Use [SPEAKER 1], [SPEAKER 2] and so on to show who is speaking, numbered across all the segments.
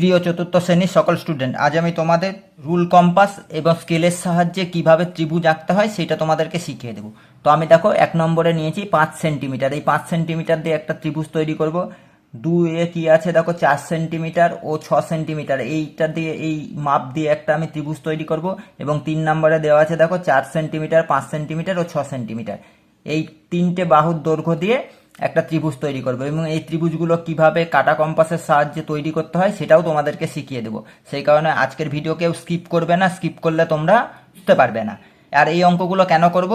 [SPEAKER 1] প্রিয় চতুর্থ শ্রেণির সকল স্টুডেন্ট আজ আমি তোমাদের রুল কম্পাস এবং স্কেলের সাহায্যে কীভাবে ত্রিভুজ আঁকতে হয় সেটা তোমাদেরকে শিখিয়ে দেবো। তো আমি দেখো, এক নম্বরে নিয়েছি পাঁচ সেন্টিমিটার এই পাঁচ সেন্টিমিটার দিয়ে একটা ত্রিভুজ তৈরি করব। দুয়ে কি আছে? দেখো, চার সেন্টিমিটার ও ছ সেন্টিমিটার এইটা দিয়ে, এই মাপ দিয়ে একটা আমি ত্রিভুজ তৈরি করব এবং তিন নম্বরে দেওয়া আছে, দেখো, চার সেন্টিমিটার পাঁচ সেন্টিমিটার ও ছ সেন্টিমিটার এই তিনটে বাহুর দৈর্ঘ্য দিয়ে একটা ত্রিভুজ তৈরি করব এবং এই ত্রিভুজগুলো কীভাবে কাটা কম্পাসের সাহায্যে তৈরি করতে হয় সেটাও তোমাদেরকে শিখিয়ে দেবো। সেই কারণে আজকের ভিডিও কেউ স্কিপ করবে না স্কিপ করলে তোমরা বুঝতে পারবে না। আর এই অঙ্কগুলো কেন করব?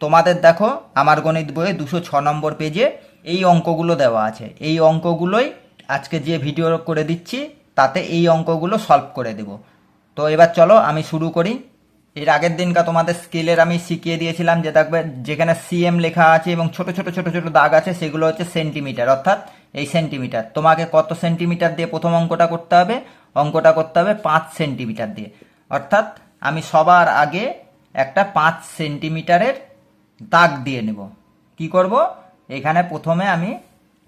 [SPEAKER 1] তোমাদের দেখো, আমার গণিত বইয়ে দুশো ছ নম্বর পেজে এই অঙ্কগুলো দেওয়া আছে। এই অঙ্কগুলোই আজকে যে ভিডিও করে দিচ্ছি, তাতে এই অঙ্কগুলো সলভ করে দেব। তো এবার চলো আমি শুরু করি। এর আগের দিনকা তোমাদের স্কেলের আমি শিখিয়ে দিয়েছিলাম যে দেখবে যেখানে সিএম লেখা আছে এবং ছোট ছোট ছোট ছোট দাগ আছে, সেগুলো হচ্ছে সেন্টিমিটার অর্থাৎ এই সেন্টিমিটার তোমাকে কত সেন্টিমিটার দিয়ে প্রথম অঙ্কটা করতে হবে? অঙ্কটা করতে হবে পাঁচ সেন্টিমিটার দিয়ে। অর্থাৎ আমি সবার আগে একটা পাঁচ সেন্টিমিটারের দাগ দিয়ে নেব। কি করব? এখানে প্রথমে আমি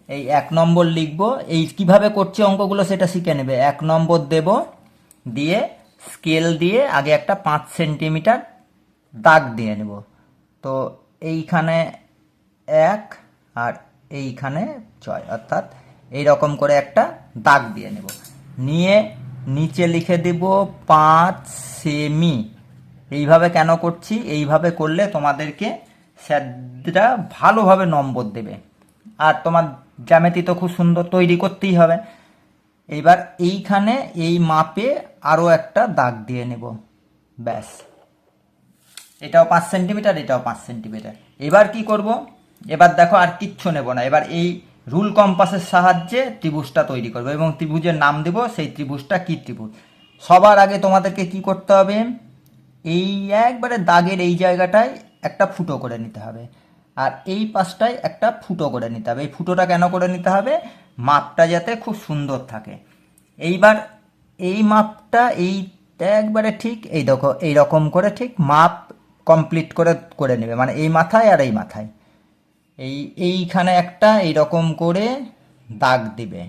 [SPEAKER 1] এই এক নম্বর লিখব। এই কীভাবে করছি অঙ্কগুলো সেটা শিখে নেবে। এক নম্বর দেব দিয়ে স্কেল দিয়ে আগে একটা পাঁচ সেন্টিমিটার দাগ দিয়ে নেব। তো এইখানে এক আর এইখানে ছয়, অর্থাৎ এই রকম করে একটা দাগ দিয়ে নেব। নিয়ে নিচে লিখে দেব পাঁচ সেমি। এইভাবে কেন করছি? এইভাবে করলে তোমাদেরকে স্যাররা ভালোভাবে নম্বর দেবে। আর তোমার জ্যামিতি তো খুব সুন্দর তৈরি করতেই হবে। এইবার এইখানে এই মাপে আরও একটা দাগ দিয়ে নেব। ব্যাস। এটাও পাঁচ সেন্টিমিটার, এটাও পাঁচ সেন্টিমিটার। এবার কি করব? এবার দেখো আর কিচ্ছু নেব না। এবার এই রুল কম্পাসের সাহায্যে ত্রিভুজটা তৈরি করব এবং ত্রিভুজের নাম দেব সেই ত্রিভুজটা কি ত্রিভুজ? সবার আগে তোমাদেরকে কি করতে হবে? এই একবারে দাগের এই জায়গাটায় একটা ফুটো করে নিতে হবে। আর এই পাশটায় একটা ফুটো করে নিতে হবে। এই ফুটোটা কেন করে নিতে হবে? মাপটা যাতে খুব সুন্দর থাকে। এইবার এই মাপটা এই একবারে ঠিক, এই দেখো এই রকম করে ঠিক মাপ কমপ্লিট করে করে নেবে। মানে এই মাথায় আর এই মাথায়। এই, এইখানে একটা এই রকম করে দাগ দিবে।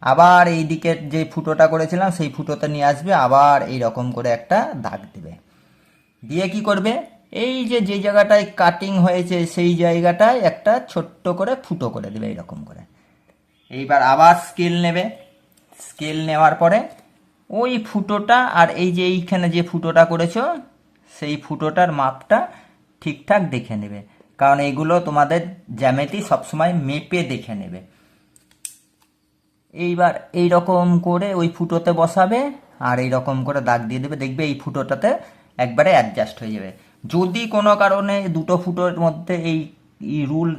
[SPEAKER 1] আবার এই দিকের যে ফুটোটা করেছিলাম, সেই ফুটোতে নিয়ে আসবে, আবার এই রকম করে একটা দাগ দিবে। দিয়ে কি করবে? এই যে যে জায়গাটায় কাটিং হয়েছে, সেই জায়গাটায় একটা ছোট্ট করে ফুটো করে দেবে, এইরকম করে। এইবার আবার স্কেল নেবে। স্কেল নেওয়ার পরে ওই ফুটোটা আর এই যে এইখানে যে ফুটোটা করেছ, সেই ফুটোটার মাপটা ঠিকঠাক দেখে নেবে। কারণ এইগুলো তোমাদের জ্যামিতি সবসময় মেপে দেখে নেবে। এইবার এই রকম করে ওই ফুটোতে বসাবে আর এই রকম করে দাগ দিয়ে দেবে। দেখবে এই ফুটোটাতে একবারে অ্যাডজাস্ট হয়ে যাবে। যদি কোনো কারণে দুটো ফুটোর মধ্যে এই রুল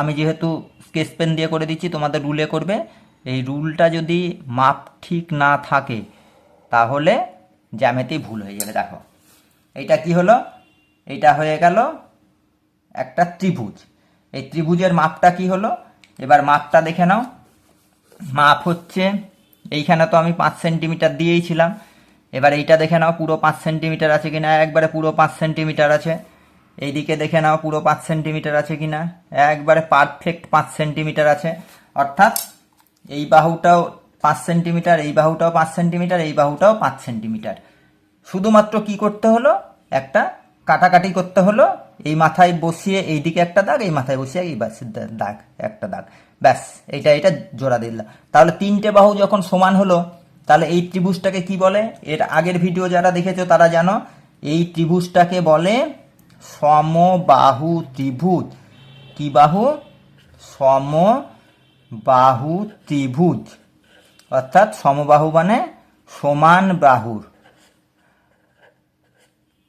[SPEAKER 1] আমি যেহেতু স্কেচ পেন দিয়ে করে দিচ্ছি, তোমাদের রুলে করবে, এই রুলটা যদি মাপ ঠিক না থাকে, তাহলে জ্যামিতি ভুল হয়ে যাবে, দেখো। এইটা কি হলো? এইটা হয়ে গেল একটা ত্রিভুজ। এই ত্রিভুজের মাপটা কি হলো? এবার মাপটা দেখে নাও। মাপ হচ্ছে, এইখানে তো আমি পাঁচ সেন্টিমিটার দিয়েইছিলাম এবার এইটা দেখে নাও, পুরো পাঁচ সেন্টিমিটার আছে কিনা? একবারে পুরো পাঁচ সেন্টিমিটার আছে। এইদিকে দেখে নাও পুরো পাঁচ সেন্টিমিটার আছে কি না একবারে পারফেক্ট পাঁচ সেন্টিমিটার আছে। অর্থাৎ এই বাহুটাও পাঁচ সেন্টিমিটার, এই বাহুটাও পাঁচ সেন্টিমিটার, এই বাহুটাও পাঁচ সেন্টিমিটার। শুধুমাত্র কি করতে হলো? একটা কাটাকাটি করতে হলো। এই মাথায় বসিয়ে এইদিকে একটা দাগ, এই মাথায় বসিয়ে এই দাগ, একটা দাগ। ব্যাস, এইটা এটা জোড়া দিলাম তাহলে তিনটে বাহু যখন সমান হলো, তাহলে এই ত্রিভুজটাকে কি বলে? এর আগের ভিডিও যারা দেখেছ তারা জানো, এই ত্রিভুজটাকে বলে সমবাহু ত্রিভুজ কি বাহু? সম বাহু ত্রিভুজ অর্থাৎ সমবাহু মানে সমান বাহুর।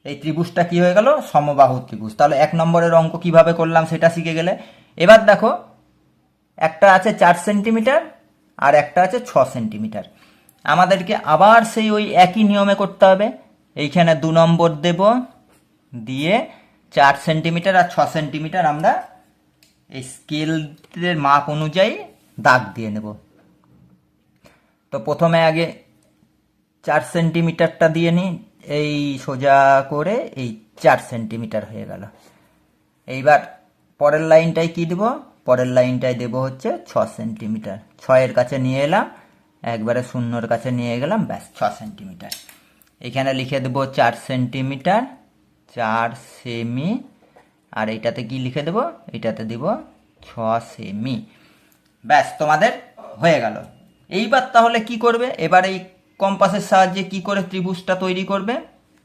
[SPEAKER 1] এই ত্রিভুজটা কি হয়ে গেল? সমবাহু ত্রিভুজ। তাহলে এক নম্বরের অঙ্ক কীভাবে করলাম সেটা শিখে গেলে? এবার দেখো, একটা আছে চার সেন্টিমিটার আর একটা আছে ছ সেন্টিমিটার। আমাদেরকে আবার সেই ওই একই নিয়মে করতে হবে। এইখানে দু নম্বর দেব, দিয়ে চার সেন্টিমিটার আর ছ সেন্টিমিটার আমরা এই স্কেলের মাপ অনুযায়ী দাগ দিয়ে নেব। তো প্রথমে আগে চার সেন্টিমিটারটা দিয়ে নিই, এই সোজা করে এই চার সেন্টিমিটার হয়ে গেল। এইবার পরের লাইনটায় কি দেব? পরের লাইনটায় দেব হচ্ছে ছ সেন্টিমিটার ছয়ের কাছে নিয়ে এলাম, একবারে শূন্যর কাছে নিয়ে গেলাম, ব্যাস ছ সেন্টিমিটার এখানে লিখে দেবো চার সেন্টিমিটার চার সেমি, আর এইটাতে কি লিখে দেবো? এইটাতে দিব ছ সেমি। ব্যাস, তোমাদের হয়ে গেল। এইবার তাহলে কি করবে? এবার এই কম্পাসের সাহায্যে কি করে ত্রিভুজটা তৈরি করবে?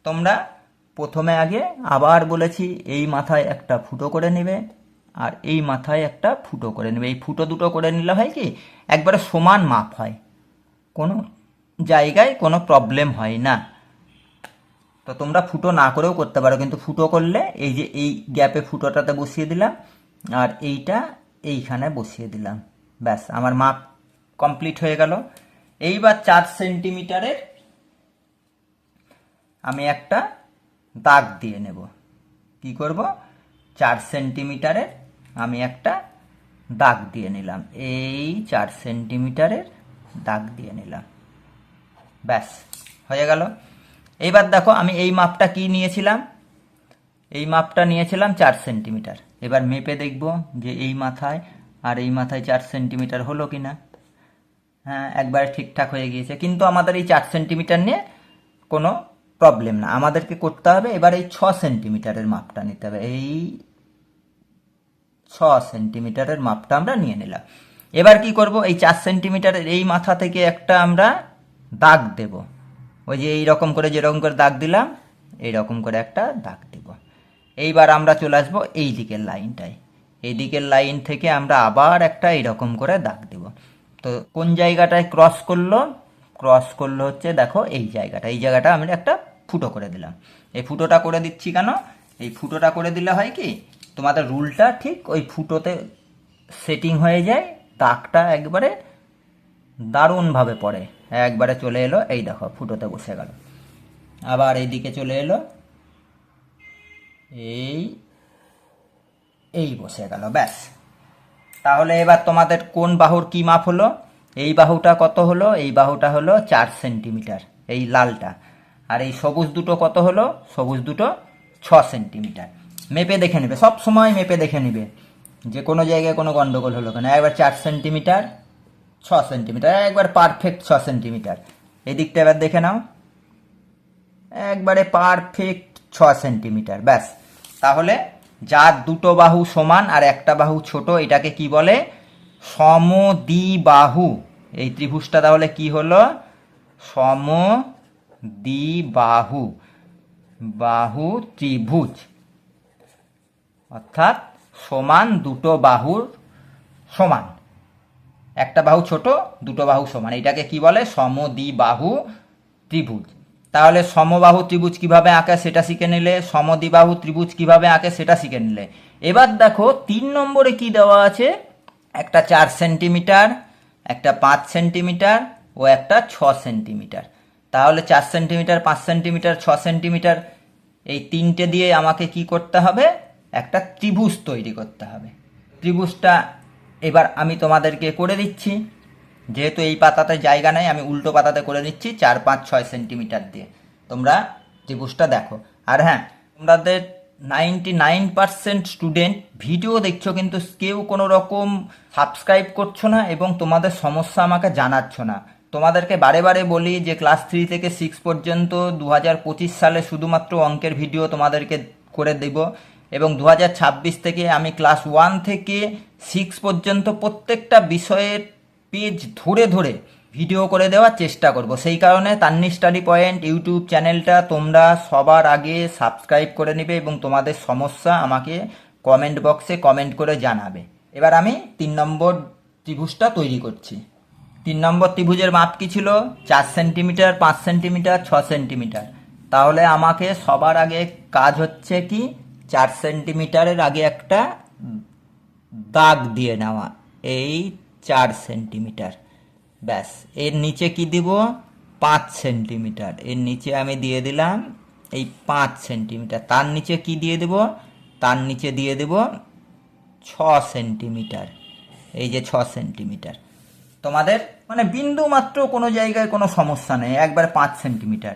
[SPEAKER 1] তোমরা প্রথমে আগে আবার বলেছি, এই মাথায় একটা ফুটো করে নেবে, আর এই মাথায় একটা ফুটো করে নেবে। এই ফুটো দুটো করে নিলে হয় কি? একবারে সমান মাপ হয়। কোনো জায়গায় কোনো প্রবলেম হয় না। তো তোমরা ফুটো না করেও করতে পারো, কিন্তু ফুটো করলে এই যে এই গ্যাপে ফুটোটাতে বসিয়ে দিলাম, আর এইটা এইখানে বসিয়ে দিলাম। ব্যাস, আমার মাপ কমপ্লিট হয়ে গেল। এইবার চার সেন্টিমিটারের আমি একটা দাগ দিয়ে নেব। কি করব? চার সেন্টিমিটারের আমি একটা দাগ দিয়ে নিলাম। এই চার সেন্টিমিটারের দাগ দিয়ে নিলাম। ব্যাস, হয়ে গেল। এইবার দেখো আমি এই মাপটা কি নিয়েছিলাম? এই মাপটা নিয়েছিলাম চার সেন্টিমিটার। এবার মেপে দেখব যে এই মাথায় আর এই মাথায় চার সেন্টিমিটার হলো কি না হ্যাঁ একবারে ঠিকঠাক হয়ে গিয়েছে। কিন্তু আমাদের এই চার সেন্টিমিটার নিয়ে কোনো প্রবলেম না। আমাদেরকে করতে হবে এবার এই ছ সেন্টিমিটারের মাপটা নিতে হবে। এই ছ সেন্টিমিটারের মাপটা আমরা নিয়ে নিলাম। এবার কি করব? এই চার সেন্টিমিটারের এই মাথা থেকে একটা আমরা দাগ দেব। ওই যে এই রকম করে যেরকম করে দাগ দিলাম, এই রকম করে একটা দাগ দেব। এইবার আমরা চলে আসব এই দিকের লাইনটায়। এই দিকের লাইন থেকে আমরা আবার একটা এইরকম করে দাগ দেব। তো কোন জায়গাটায় ক্রস করল? ক্রস করল হচ্ছে দেখো এই জায়গাটা। এই জায়গাটা আমি একটা ফুটো করে দিলাম। এই ফুটোটা করে দিচ্ছি কেন? এই ফুটোটা করে দিলে হয় কি? তোমাদের রুলটা ঠিক ওই ফুটোতে সেটিং হয়ে যায়, দাগটা একবারে দারুণভাবে পড়ে। একবারে চলে এলো, এই দেখো, ফুটোতে বসে গেল। আবার এই দিকে চলে এলো, এই এই বসে গেল, ব্যাস। তাহলে এবার তোমাদের কোন বাহুর কি মাপ হলো? এই বাহুটা কত হলো? এই বাহুটা হলো চার সেন্টিমিটার, এই লালটা। আর এই সবুজ দুটো কত হলো? সবুজ দুটো ছ সেন্টিমিটার। মেপে দেখে নেবে, সব সময় মেপে দেখে নেবে। যে কোনো জায়গায় কোনো গন্ডগোল হলো কেন? একবার চার সেন্টিমিটার ছ সেন্টিমিটার একবার পারফেক্ট ছ সেন্টিমিটার এই দিকটা এবার দেখে নাও। একবারে পারফেক্ট ছ সেন্টিমিটার ব্যাস। তাহলে যার দুটো বাহু সমান আর একটা বাহু ছোট, এটাকে কি বলে? সমদ্বিবাহু। এই ত্রিভুজটা তাহলে কি হলো? সমদ্বিবাহু। বাহু ত্রিভুজ। অর্থাৎ সমান দুটো বাহুর সমান। একটা বাহু ছোট, দুটো বাহু সমান। এটাকে কি বলে? সমদ্বিবাহু ত্রিভুজ। তাহলে সমবাহু ত্রিভুজ কীভাবে আঁকে সেটা শিখে নিলে? সমদ্বিবাহু ত্রিভুজ কীভাবে আঁকে সেটা শিখে নিলে। এবার দেখো, তিন নম্বরে কি দেওয়া আছে? একটা চার সেন্টিমিটার, একটা পাঁচ সেন্টিমিটার ও একটা ছ সেন্টিমিটার। তাহলে চার সেন্টিমিটার, পাঁচ সেন্টিমিটার, ছ সেন্টিমিটার, এই তিনটে দিয়ে আমাকে কি করতে হবে? একটা ত্রিভুজ তৈরি করতে হবে। ত্রিভুজটা এবার আমি তোমাদেরকে করে দিচ্ছি। যেহেতু এই পাতাতে জায়গা নেই, আমি উল্টো পাতাতে করে দিচ্ছি চার পাঁচ ছয় সেন্টিমিটার দিয়ে। তোমরা ত্রিভুজটা দেখো। আর হ্যাঁ তোমাদের ninety nine percent student video দেখছ কিন্তু কেউ কোনো রকম সাবস্ক্রাইব করছ না এবং তোমাদের সমস্যা আমাকে জানাচ্ছ না। তোমাদেরকে বারে বারে বলি যে ক্লাস থ্রি থেকে সিক্স পর্যন্ত দু হাজার পঁচিশ সালে শুধুমাত্র অঙ্কের ভিডিও তোমাদেরকে করে দেব। এবং দু হাজার ছাব্বিশ থেকে আমি ক্লাস ওয়ান থেকে সিক্স পর্যন্ত প্রত্যেকটা বিষয়ের পেজ ধরে ধরে ভিডিও করে দেওয়ার চেষ্টা করব। সেই কারণে তান্নি স্টাডি পয়েন্ট, ইউটিউব চ্যানেলটা তোমরা সবার আগে সাবস্ক্রাইব করে নেবে এবং তোমাদের সমস্যা আমাকে কমেন্ট বক্সে কমেন্ট করে জানাবে। এবার আমি তিন নম্বর ত্রিভুজটা তৈরি করছি। তিন নম্বর ত্রিভুজের মাপ কি ছিল? চার সেন্টিমিটার, পাঁচ সেন্টিমিটার, ছ সেন্টিমিটার। তাহলে আমাকে সবার আগে কাজ হচ্ছে কি? চার সেন্টিমিটারের আগে একটা দাগ দিয়ে নেওয়া। এই চার সেন্টিমিটার। ব্যাস। এর নিচে কি দিব? পাঁচ সেন্টিমিটার। এর নিচে আমি দিয়ে দিলাম এই পাঁচ সেন্টিমিটার। তার নিচে কি দিয়ে দেব? তার নিচে দিয়ে দেব ছ সেন্টিমিটার। এই যে ছ সেন্টিমিটার। তোমাদের মানে বিন্দু মাত্র কোনো জায়গায় কোনো সমস্যা নেই। একবারে পাঁচ সেন্টিমিটার।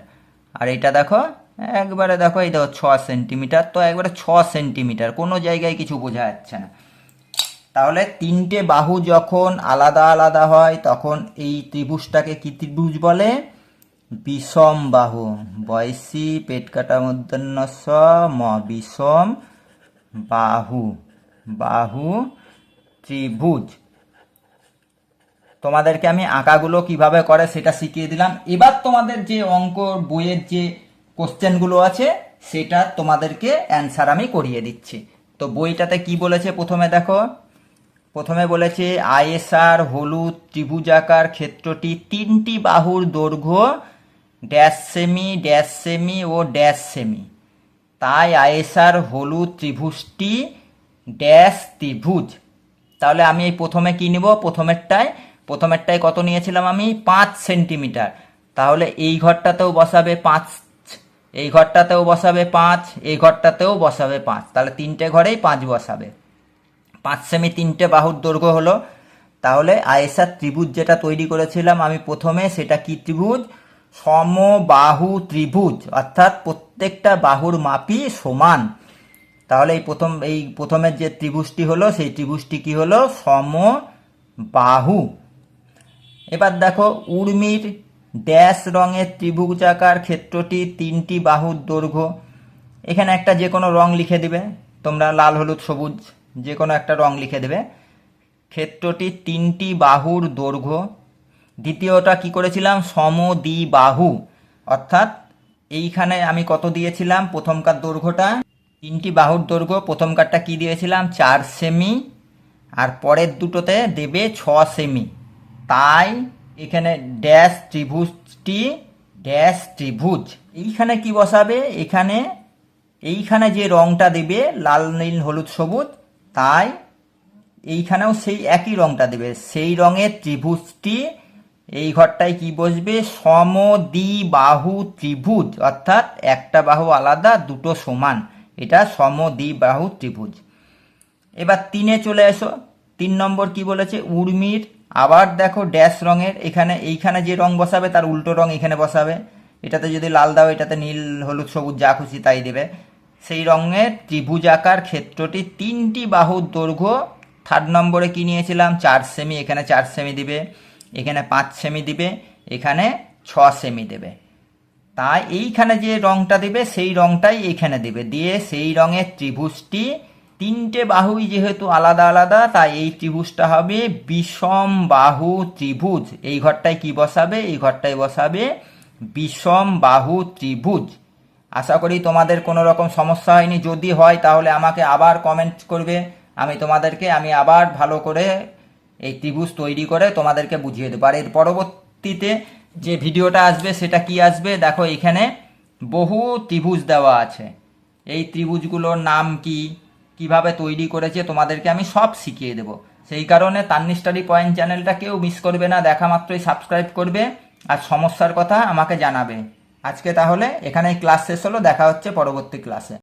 [SPEAKER 1] আর এটা দেখো একবারে দেখো, এই দেখো, ছ সেন্টিমিটার তো একবারে ছ সেন্টিমিটার কোনো জায়গায় কিছু বোঝা যাচ্ছে না। তাহলে তিনটে বাহু যখন আলাদা আলাদা হয়, তখন এই ত্রিভুজটাকে কি ত্রিভুজ বলে? বিষম বাহু। বয়সী পেট কাটা স ম বিষম বাহু। বাহু ত্রিভুজ। তোমাদেরকে আমি আঁকাগুলো কীভাবে করে সেটা শিখিয়ে দিলাম। এবার তোমাদের যে অঙ্ক, বইয়ের যে কোশ্চেনগুলো আছে, সেটা তোমাদেরকে অ্যান্সার আমি করিয়ে দিচ্ছি। তো বইটাতে কি বলেছে প্রথমে দেখো? প্রথমে বলেছে, আইএসআর, হলুদ ত্রিভুজাকার ক্ষেত্রটি তিনটি বাহুর দৈর্ঘ্য, ড্যাশ সেমি ড্যাশ সেমি ও ড্যাশ সেমি। তাই আইএসআর, হলুদ, ত্রিভুজটি ড্যাশ ত্রিভুজ। তাহলে আমি এই প্রথমে কি নিব? প্রথমেরটায় প্রথমেরটায় কত নিয়েছিলাম আমি? পাঁচ সেন্টিমিটার। তাহলে এই ঘরটাতেও বসাবে পাঁচ এই ঘরটাতেও বসাবে পাঁচ, এই ঘরটাতেও বসাবে পাঁচ। তাহলে তিনটে ঘরেই পাঁচ বসাবে। পাঁচ সেমি তিনটে বাহুর দৈর্ঘ্য হলো। তাহলে আয়েসার ত্রিভুজ যেটা তৈরি করেছিলাম আমি প্রথমে, সেটা কি ত্রিভুজ? সমবাহু ত্রিভুজ, অর্থাৎ প্রত্যেকটা বাহুর মাপই সমান। তাহলে এই প্রথম, এই প্রথমের যে ত্রিভুজটি হলো, সেই ত্রিভুজটি কি হলো? সমবাহু। এবার দেখো, উর্মির ড্যাশ রঙের ত্রিভুজাকার ক্ষেত্রটি তিনটি বাহুর দৈর্ঘ্য। এখানে একটা যে কোনো রং লিখে দিবে। তোমরা লাল, হলুদ, সবুজ যে কোনো একটা রং লিখে দেবে। ক্ষেত্রটি তিনটি বাহুর দৈর্ঘ্য। দ্বিতীয়টা কি করেছিলাম? সমদ্বি বাহু অর্থাৎ এইখানে আমি কত দিয়েছিলাম? প্রথমকার দৈর্ঘ্যটা। তিনটি বাহুর দৈর্ঘ্য। প্রথমকারটা কি দিয়েছিলাম? চার সেমি। আর পরের দুটোতে দেবে ছ সেমি। তাই এখানে ড্যাশ ত্রিভুজটি ড্যাশ ত্রিভুজ। এইখানে কি বসাবে? এখানে, এইখানে যে রংটা দেবে, লাল, নীল, হলুদ, সবুজ, তাই এইখানেও সেই একই রংটা দেবে। সেই রঙের ত্রিভুজটি এই ঘরটায় কি বসবে? সমদ্বি বাহু ত্রিভুজ, অর্থাৎ একটা বাহু আলাদা, দুটো সমান। এটা সমদ্বি বাহু ত্রিভুজ। এবার তিনে চলে এসো। তিন নম্বর কি বলেছে? উর্মির আবার দেখো ড্যাশ রঙের, এখানে, এইখানে যে রং বসাবে তার উল্টো রং এখানে বসাবে। এটাতে যদি লাল দাও, এটাতে নীল, হলুদ, সবুজ যা খুশি তাই দেবে। সেই রঙের ত্রিভুজাকার ক্ষেত্রটি তিনটি বাহুর দৈর্ঘ্য। থার্ড নম্বরে কি নিয়েছিলাম? চার সেমি এখানে চার সেমি দিবে, এখানে পাঁচ সেমি দিবে, এখানে ছ সেমি দেবে। তাই এইখানে যে রংটা দিবে, সেই রংটাই এইখানে দিবে। দিয়ে সেই রঙের ত্রিভুজটি তিনটে বাহুই যেহেতু আলাদা আলাদা, তাই এই ত্রিভুজটা হবে বিষম বাহু ত্রিভুজ। এই ঘরটায় কি বসাবে? এই ঘরটায় বসাবে বিষম বাহু ত্রিভুজ। আশা করি তোমাদের কোনো রকম সমস্যা হয়নি। যদি হয়, তাহলে আমাকে আবার কমেন্ট করবে। আমি তোমাদেরকে, আমি আবার ভালো করে এই ত্রিভুজ তৈরি করে তোমাদেরকে বুঝিয়ে দেবো। আর এর পরবর্তীতে যে ভিডিওটা আসবে, সেটা কি আসবে? দেখো এখানে বহু ত্রিভুজ দেওয়া আছে। এই ত্রিভুজগুলোর নাম কি? কীভাবে তৈরি করেছে তোমাদেরকে আমি সব শিখিয়ে দেব। সেই কারণে তান্নি স্টাডি পয়েন্ট চ্যানেলটা কেউ মিস করবে না, দেখা মাত্রই সাবস্ক্রাইব করবে আর সমস্যার কথা আমাকে জানাবে। আজকে তাহলে এখানেই ক্লাস শেষ হলো, দেখা হচ্ছে পরবর্তী ক্লাসে